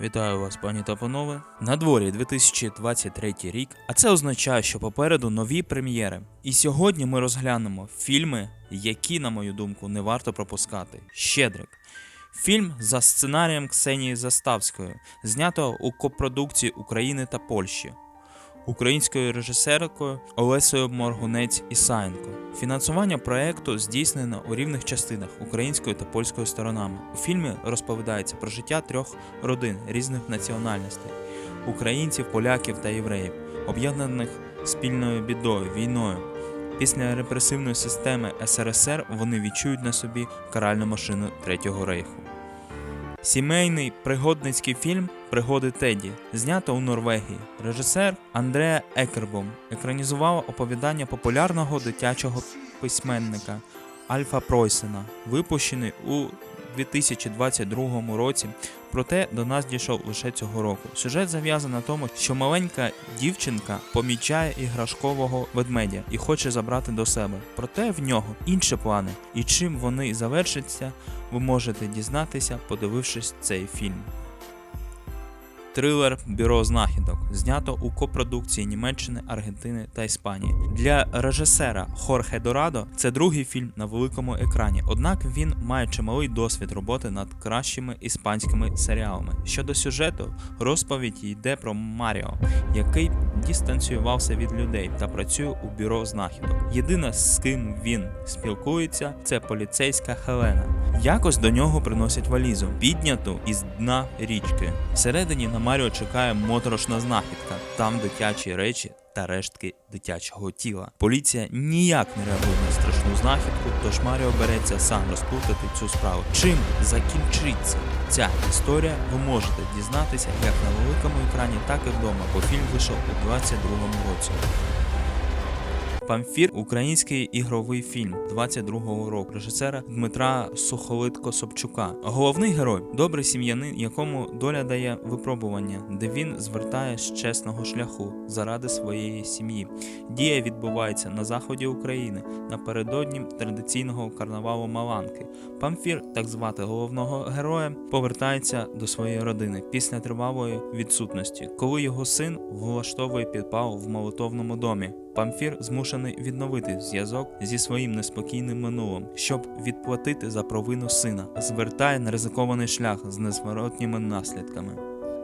Вітаю вас, пані та панове. На дворі 2023 рік, а це означає, що попереду нові прем'єри. І сьогодні ми розглянемо фільми, які, на мою думку, не варто пропускати. Щедрик. Фільм за сценарієм Ксенії Заставської, знято у копродукції України та Польщі. Українською режисеркою Олесею Моргунець Ісаєнко. Фінансування проекту здійснено у рівних частинах українською та польською сторонами. У фільмі розповідається про життя трьох родин різних національностей: українців, поляків та євреїв, об'єднаних спільною бідою, війною. Після репресивної системи СРСР вони відчують на собі каральну машину Третього рейху. Сімейний пригодницький фільм Пригоди Теді знято у Норвегії. Режисер Андреа Екербом екранізував оповідання популярного дитячого письменника Альфа Пройсена, випущений у 2022 році. Проте до нас дійшов лише цього року. Сюжет зав'язаний на тому, що маленька дівчинка помічає іграшкового ведмедя і хоче забрати до себе. Проте в нього інші плани, і чим вони завершаться, ви можете дізнатися, подивившись цей фільм. Трилер Бюро знахідок знято у копродукції Німеччини, Аргентини та Іспанії. Для режисера Хорхе Дорадо це другий фільм на великому екрані. Однак він має чималий досвід роботи над кращими іспанськими серіалами. Щодо сюжету, розповідь йде про Маріо, який дистанціювався від людей та працює у бюро знахідок. Єдине, з ким він спілкується, це поліцейська Хелена. Якось до нього приносять валізу, підняту із дна річки. Всередині на Маріо чекає моторошна знахідка, там дитячі речі та рештки дитячого тіла. Поліція ніяк не реагує на страшну знахідку, тож Маріо береться сам розплутати цю справу. Чим закінчиться ця історія, ви можете дізнатися як на великому екрані, так і вдома, бо фільм вийшов у 2022 році. Памфір український ігровий фільм 22-го року режисера Дмитра Сухолитко Собчука. Головний герой добрий сім'янин, якому доля дає випробування, де він звертає з чесного шляху заради своєї сім'ї. Дія відбувається на заході України напередодні традиційного карнавалу Маланки. Памфір, так звати головного героя, повертається до своєї родини після тривалої відсутності, коли його син влаштовує підпал в молитовному домі. Памфір змушений відновити зв'язок зі своїм неспокійним минулим, щоб відплатити за провину сина, звертає на ризикований шлях з незворотніми наслідками.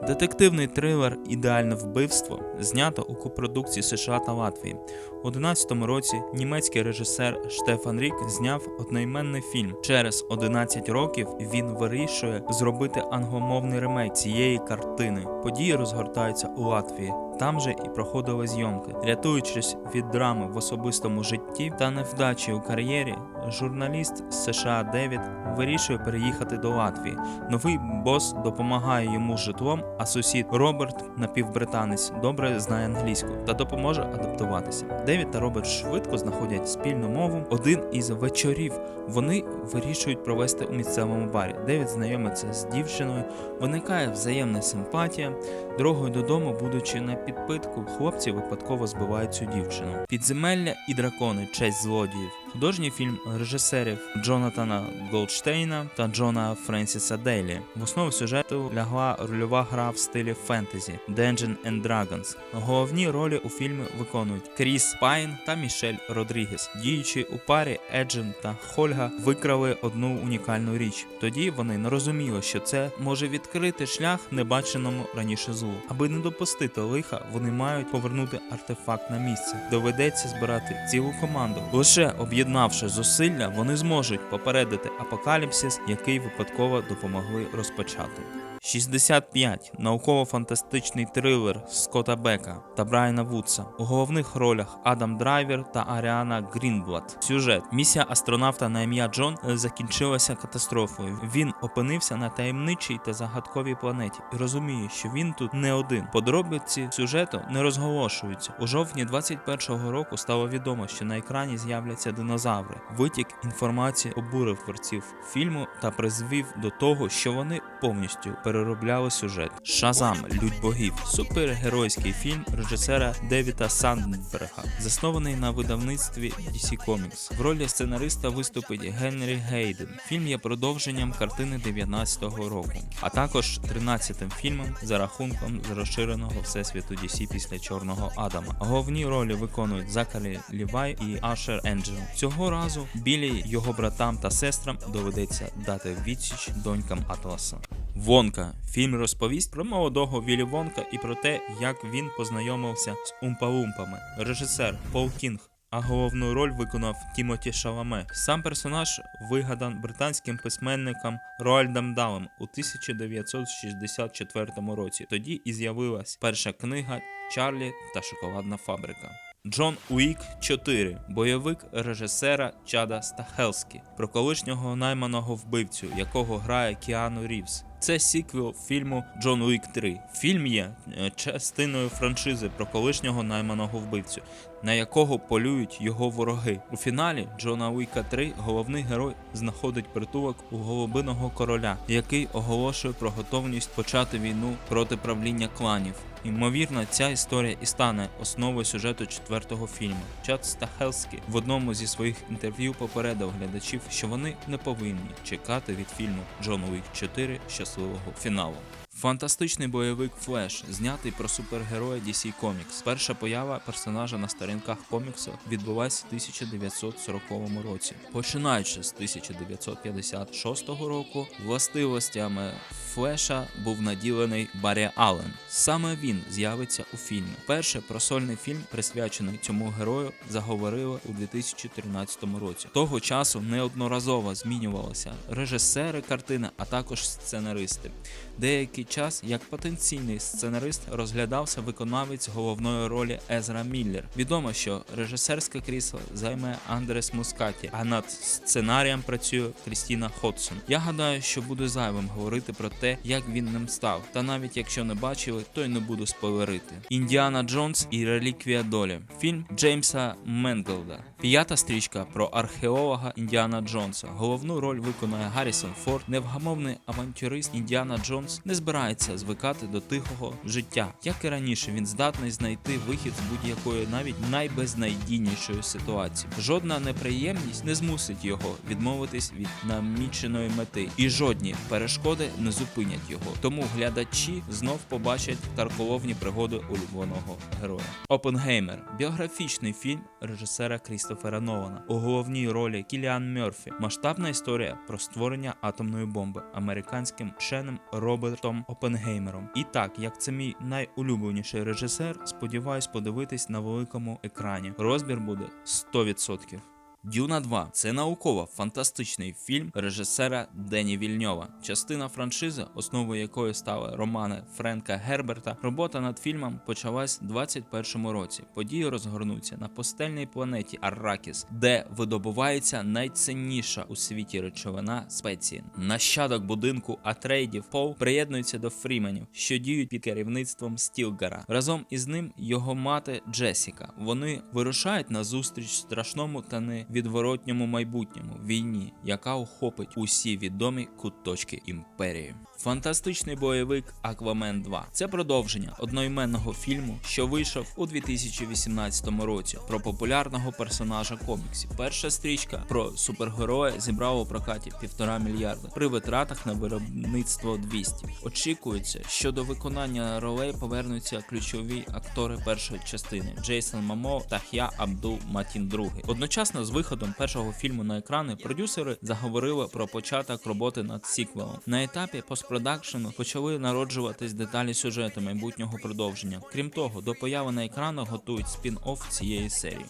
Детективний трилер Ідеальне вбивство знято у копродукції США та Латвії. У 2011 році німецький режисер Штефан Рік зняв одноіменний фільм. Через 11 років він вирішує зробити англомовний ремейк цієї картини. Події розгортаються у Латвії. Там же і проходили зйомки. Рятуючись від драми в особистому житті та невдачі у кар'єрі, журналіст США Девід вирішує переїхати до Латвії. Новий бос допомагає йому з житлом, а сусід Роберт, напівбританець, добре знає англійську та допоможе адаптуватися. Девід та Роберт швидко знаходять спільну мову. Один із вечорів вони вирішують провести у місцевому барі. Девід знайомиться з дівчиною, виникає взаємна симпатія. Дорогою додому, будучи на підпитку, хлопці випадково збивають цю дівчину. Підземелля і дракони честь злодіїв. Художній фільм режисерів Джонатана Голдштейна та Джона Френсіса Дейлі. В основу сюжету лягла рольова гра в стилі фентезі Dungeons and Dragons. Головні ролі у фільмі виконують Кріс Пайн та Мішель Родрігес. Діючи у парі Еджен та Хольга викрали одну унікальну річ. Тоді вони не розуміли, що це може відкрити шлях небаченому раніше злу. Аби не допустити лиха, вони мають повернути артефакт на місце. Доведеться збирати цілу команду. Лише об'єднавши зусилля, вони зможуть попередити апокаліпсис, який випадково допомогли розпочати. 65. Науково-фантастичний трилер Скотта Бека та Брайана Вудса. У головних ролях Адам Драйвер та Аріана Грінблад. Сюжет: місія астронавта на ім'я Джон закінчилася катастрофою. Він опинився на таємничій та загадковій планеті і розуміє, що він тут не один. Подробиці сюжету не розголошуються. У жовтні 21-го року стало відомо, що на екрані з'являться динозаври. Витік інформації обурив творців фільму та призвів до того, що вони повністю переробляли сюжет. Шазам Людь богів супергеройський фільм режисера Девіда Сандберга, заснований на видавництві DC Comics. В ролі сценариста виступить Генрі Гейден. Фільм є продовженням картини 19-го року, а також 13-тим фільмом за рахунком з розширеного всесвіту DC після Чорного Адама. Головні ролі виконують Закарі Лівай і Ашер Енджел. Цього разу білі його братам та сестрам доведеться дати відсіч донькам Атласа. Вонка фільм розповість про молодого Віллі Вонка і про те, як він познайомився з умпа-умпами. Режисер Пол Кінг. А головну роль виконав Тімоті Шаламе. Сам персонаж вигадан британським письменником Роальдом Далем у 1964 році. Тоді і з'явилась перша книга Чарлі та шоколадна фабрика. Джон Уік 4 бойовик режисера Чада Стахелскі про колишнього найманого вбивцю, якого грає Кіану Рівз. Це сіквел фільму Джон Уік 3. Фільм є е, частиною франшизи про колишнього найманого вбивцю, на якого полюють його вороги. У фіналі Джона Уіка 3 головний герой знаходить притулок у голубиного короля, який оголошує про готовність почати війну проти правління кланів. Ймовірно, ця історія і стане основою сюжету четвертого фільму. Чад Стахелський в одному зі своїх інтерв'ю попередив глядачів, що вони не повинні чекати від фільму Джон Уік 4 щасливого фіналу. Фантастичний бойовик Флеш, знятий про супергероя DC Comics. Перша поява персонажа на сторінках коміксу відбулася в 1940 році. Починаючи з 1956 року, властивостями Флеша був наділений Баррі Аллен. Саме він з'явиться у фільмі. Перше просольний фільм, присвячений цьому герою, заговорили у 2013 році. Того часу неодноразово змінювалися режисери картини, а також сценаристи. Деякий час як потенційний сценарист розглядався виконавець головної ролі Езра Міллер. Відомо, що режисерське крісло займе Андрес Мускаті, а над сценарієм працює Крістіна Ходсон. Я гадаю, що буде зайвим говорити про те, як він ним став. Та навіть якщо не бачили, то й не буду спойлерити. Індіана Джонс і Реліквія долі. Фільм Джеймса Менглда. П'ята стрічка про археолога Індіана Джонса. Головну роль виконує Гаррісон Форд, невгамовний авантюрист Індіана Джонс не збирається звикати до тихого життя. Як і раніше, він здатний знайти вихід з будь-якої навіть найбезнайдійнішої ситуації. Жодна неприємність не змусить його відмовитись від наміченої мети, і жодні перешкоди не зупинять його. Тому глядачі знов побачать карколовні пригоди улюбленого героя. Опенгеймер біографічний фільм режисера Крістофера Нолана. У головній ролі Кіліан Мерфі. Масштабна історія про створення атомної бомби американським вченим Робертом Опенгеймером. І так, як це мій найулюбленіший режисер, сподіваюсь подивитись на великому екрані. Розбір буде 100%. Дюна 2 це науково-фантастичний фільм режисера Дені Вільньова. Частина франшизи, основою якої стали романи Френка Герберта. Робота над фільмом почалась у 21 році. Події розгорнуться на пустельній планеті Арракіс, де видобувається найцінніша у світі речовина спеції. Нащадок будинку Атрейдів Пол приєднується до Фріменів, що діють під керівництвом Стілгара. Разом із ним його мати Джесіка. Вони вирушають на зустріч страшному та невідворотньому майбутньому війні, яка охопить усі відомі куточки імперії. Фантастичний бойовик Аквамен 2 це продовження одноіменного фільму, що вийшов у 2018 році про популярного персонажа коміксів. Перша стрічка про супергероя зібрала у прокаті півтора мільярда при витратах на виробництво 200. Очікується, що до виконання ролей повернуться ключові актори першої частини Джейсон Мамо та Х'я Абдул Матін II. Одночасно з виходом першого фільму на екрани продюсери заговорили про початок роботи над сіквелом. На етапі постпродакшену почали народжуватись деталі сюжету майбутнього продовження. Крім того, до появи на екранах готують спін-офф цієї серії.